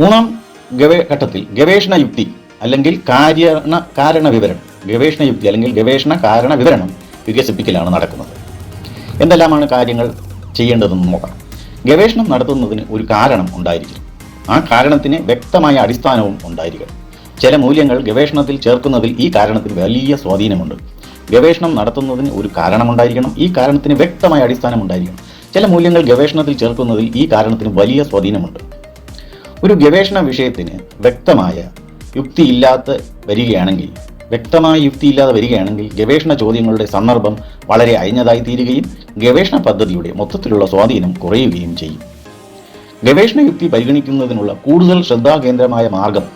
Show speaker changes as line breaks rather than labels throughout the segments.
മൂന്നാം ഗവേ ഘട്ടത്തിൽ ഗവേഷണ യുക്തി അല്ലെങ്കിൽ കാരണ കാരണ വിവരണം ഗവേഷണ യുക്തി അല്ലെങ്കിൽ ഗവേഷണ കാരണ വിവരണം വികസിപ്പിക്കലാണ് നടക്കുന്നത്. എന്തെല്ലാമാണ് കാര്യങ്ങൾ ചെയ്യേണ്ടതെന്ന് നോക്കാം. ഗവേഷണം നടത്തുന്നതിന് ഒരു കാരണം ഉണ്ടായിരിക്കും ആ കാരണത്തിന് വ്യക്തമായ അടിസ്ഥാനവും ഉണ്ടായിരിക്കും ചില മൂല്യങ്ങൾ ഗവേഷണത്തിൽ ചേർക്കുന്നതിൽ ഈ കാരണത്തിന് വലിയ സ്വാധീനമുണ്ട്. ഗവേഷണം നടത്തുന്നതിന് ഒരു കാരണമുണ്ടായിരിക്കണം. ഈ കാരണത്തിന് വ്യക്തമായ അടിസ്ഥാനം ഉണ്ടായിരിക്കണം ചില മൂല്യങ്ങൾ ഗവേഷണത്തിൽ ചേർക്കുന്നതിൽ ഈ കാരണത്തിന് വലിയ സ്വാധീനമുണ്ട്. ഒരു ഗവേഷണ വിഷയത്തിന് വ്യക്തമായ യുക്തിയില്ലാത്ത വരികയാണെങ്കിൽ വ്യക്തമായ യുക്തിയില്ലാതെ വരികയാണെങ്കിൽ ഗവേഷണ ചോദ്യങ്ങളുടെ സന്ദർഭം വളരെ അയഞ്ഞതായി തീരുകയും ഗവേഷണ പദ്ധതിയുടെ മൊത്തത്തിലുള്ള സ്വാധീനം കുറയുകയും ചെയ്യും. ഗവേഷണ യുക്തി പരിഗണിക്കുന്നതിനുള്ള കൂടുതൽ ശ്രദ്ധാകേന്ദ്രമായ മാർഗം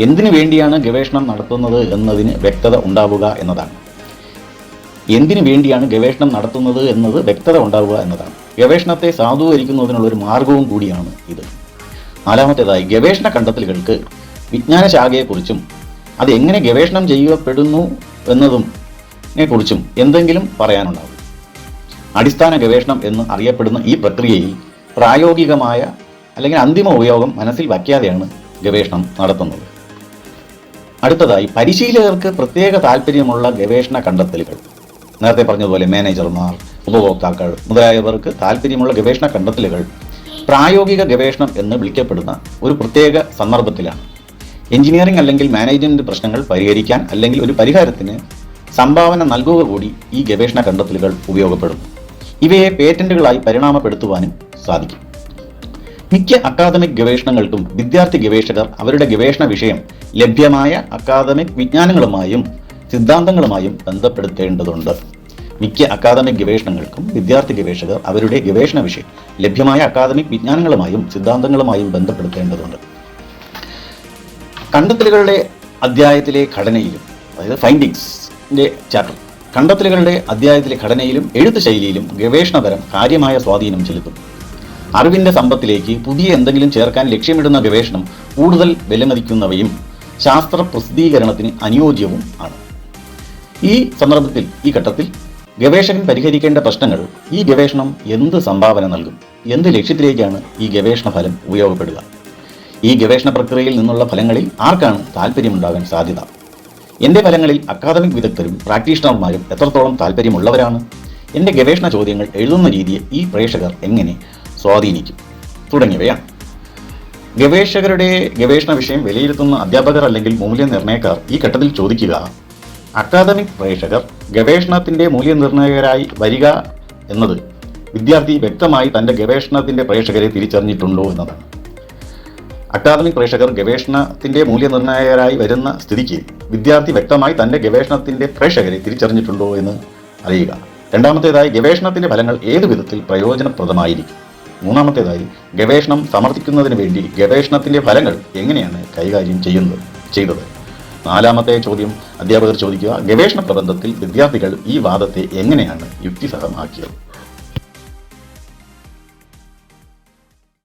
എന്തിനു വേണ്ടിയാണ് ഗവേഷണം നടത്തുന്നത് എന്നതിന് വ്യക്തത ഉണ്ടാവുക എന്നതാണ്. എന്തിനു വേണ്ടിയാണ് ഗവേഷണം നടത്തുന്നത് എന്നത് വ്യക്തത ഉണ്ടാവുക എന്നതാണ്. ഗവേഷണത്തെ സാധൂകരിക്കുന്നതിനുള്ള ഒരു മാർഗവും കൂടിയാണ് ഇത്. നാലാമത്തേതായി ഗവേഷണ കണ്ടെത്തലുകൾക്ക് വിജ്ഞാന ശാഖയെക്കുറിച്ചും അത് എങ്ങനെ ഗവേഷണം ചെയ്യപ്പെടുന്നു എന്നതും കുറിച്ചും എന്തെങ്കിലും പറയാനുണ്ടാവും. അടിസ്ഥാന ഗവേഷണം എന്ന് അറിയപ്പെടുന്ന ഈ പ്രക്രിയയിൽ പ്രായോഗികമായ അല്ലെങ്കിൽ അന്തിമ ഉപയോഗം മനസ്സിൽ വയ്ക്കാതെയാണ് ഗവേഷണം നടത്തുന്നത്. അടുത്തതായി പരിശീലകർക്ക് പ്രത്യേക താല്പര്യമുള്ള ഗവേഷണ കണ്ടെത്തലുകൾ. നേരത്തെ പറഞ്ഞതുപോലെ മാനേജർമാർ ഉപഭോക്താക്കൾ മുതലായവർക്ക് താല്പര്യമുള്ള ഗവേഷണ കണ്ടെത്തലുകൾ പ്രായോഗിക ഗവേഷണം എന്ന് വിളിക്കപ്പെടുന്ന ഒരു പ്രത്യേക സന്ദർഭത്തിലാണ്. എഞ്ചിനീയറിംഗ് അല്ലെങ്കിൽ മാനേജ്മെന്റ് പ്രശ്നങ്ങൾ പരിഹരിക്കാൻ അല്ലെങ്കിൽ ഒരു പരിഹാരത്തിന് സംഭാവന നൽകുക കൂടി ഈ ഗവേഷണ കണ്ടെത്തലുകൾ ഉപയോഗപ്പെടുന്നു ഇവയെ പേറ്റന്റുകളായി പരിണാമപ്പെടുത്തുവാനും സാധിക്കും. മിക്ക അക്കാദമിക് ഗവേഷണങ്ങൾക്കും വിദ്യാർത്ഥി ഗവേഷകർ അവരുടെ ഗവേഷണ വിഷയം ലഭ്യമായ അക്കാദമിക് വിജ്ഞാനങ്ങളുമായും സിദ്ധാന്തങ്ങളുമായും ബന്ധപ്പെടുത്തേണ്ടതുണ്ട്. മിക്ക അക്കാദമിക് ഗവേഷണങ്ങൾക്കും വിദ്യാർത്ഥി ഗവേഷകർ അവരുടെ ഗവേഷണ വിഷയം ലഭ്യമായ അക്കാദമിക് വിജ്ഞാനങ്ങളുമായും സിദ്ധാന്തങ്ങളുമായും ബന്ധപ്പെടുത്തേണ്ടതുണ്ട്. കണ്ടെത്തലുകളുടെ അധ്യായത്തിലെ ഘടനയിലും അതായത് ഫൈൻഡിങ്സിന്റെ ചാപ്റ്റർ കണ്ടെത്തലുകളുടെ അധ്യായത്തിലെ ഘടനയിലും എഴുത്ത് ശൈലിയിലും ഗവേഷണപരം കാര്യമായ സ്വാധീനം ചെലുത്തും. അറിവിന്റെ സമ്പത്തിലേക്ക് പുതിയ എന്തെങ്കിലും ചേർക്കാൻ ലക്ഷ്യമിടുന്ന ഗവേഷണം കൂടുതൽ വിലമതിക്കുന്നവയും ശാസ്ത്ര പ്രസിദ്ധീകരണത്തിന് അനുയോജ്യവും ആണ്. ഈ സന്ദർഭത്തിൽ ഈ ഘട്ടത്തിൽ ഗവേഷകൻ പരിഹരിക്കേണ്ട പ്രശ്നങ്ങൾ ഈ ഗവേഷണം എന്ത് സംഭാവന നൽകും? എന്ത് ലക്ഷ്യത്തിലേക്കാണ് ഈ ഗവേഷണ ഫലം ഉപയോഗപ്പെടുക? ഈ ഗവേഷണ പ്രക്രിയയിൽ നിന്നുള്ള ഫലങ്ങളിൽ ആർക്കാണ് താല്പര്യമുണ്ടാകാൻ സാധ്യത? എന്റെ ഫലങ്ങളിൽ അക്കാദമിക് വിദഗ്ധരും പ്രാക്ടീഷണർമാരും എത്രത്തോളം താല്പര്യമുള്ളവരാണ് എന്റെ ഗവേഷണ ചോദ്യങ്ങൾ എഴുതുന്ന രീതിയെ ഈ പ്രേക്ഷകർ എങ്ങനെ സ്വാധീനിക്കും? തുടങ്ങിയവയാണ്. ഗവേഷകരുടെ ഗവേഷണ വിഷയം വിലയിരുത്തുന്ന അധ്യാപകർ അല്ലെങ്കിൽ മൂല്യനിർണയക്കാർ ഈ ഘട്ടത്തിൽ ചോദിക്കുക അക്കാദമിക് പ്രേക്ഷകർ ഗവേഷണത്തിന്റെ മൂല്യനിർണയകരായി വരിക എന്നത് വിദ്യാർത്ഥി വ്യക്തമായി തന്റെ ഗവേഷണത്തിന്റെ പ്രേക്ഷകരെ തിരിച്ചറിഞ്ഞിട്ടുണ്ടോ എന്നതാണ്. അക്കാദമിക് പ്രേക്ഷകർ ഗവേഷണത്തിന്റെ മൂല്യനിർണയകരായി വരുന്ന സ്ഥിതിക്ക് വിദ്യാർത്ഥി വ്യക്തമായി തന്റെ ഗവേഷണത്തിന്റെ പ്രേക്ഷകരെ തിരിച്ചറിഞ്ഞിട്ടുണ്ടോ എന്ന് അറിയുക. രണ്ടാമത്തേതായി ഗവേഷണത്തിന്റെ ഫലങ്ങൾ ഏതു വിധത്തിൽ പ്രയോജനപ്രദമായിരിക്കും. മൂന്നാമത്തേതായി ഗവേഷണം സമർത്ഥിക്കുന്നതിന് വേണ്ടി ഗവേഷണത്തിന്റെ ഫലങ്ങൾ എങ്ങനെയാണ് കൈകാര്യം ചെയ്യുന്നത് ചെയ്തത്. നാലാമത്തെ ചോദ്യം അധ്യാപകർ ചോദിക്കുക ഗവേഷണ പ്രബന്ധത്തിൽ വിദ്യാർത്ഥികൾ ഈ വാദത്തെ എങ്ങനെയാണ് യുക്തിസഹമാക്കിയത്?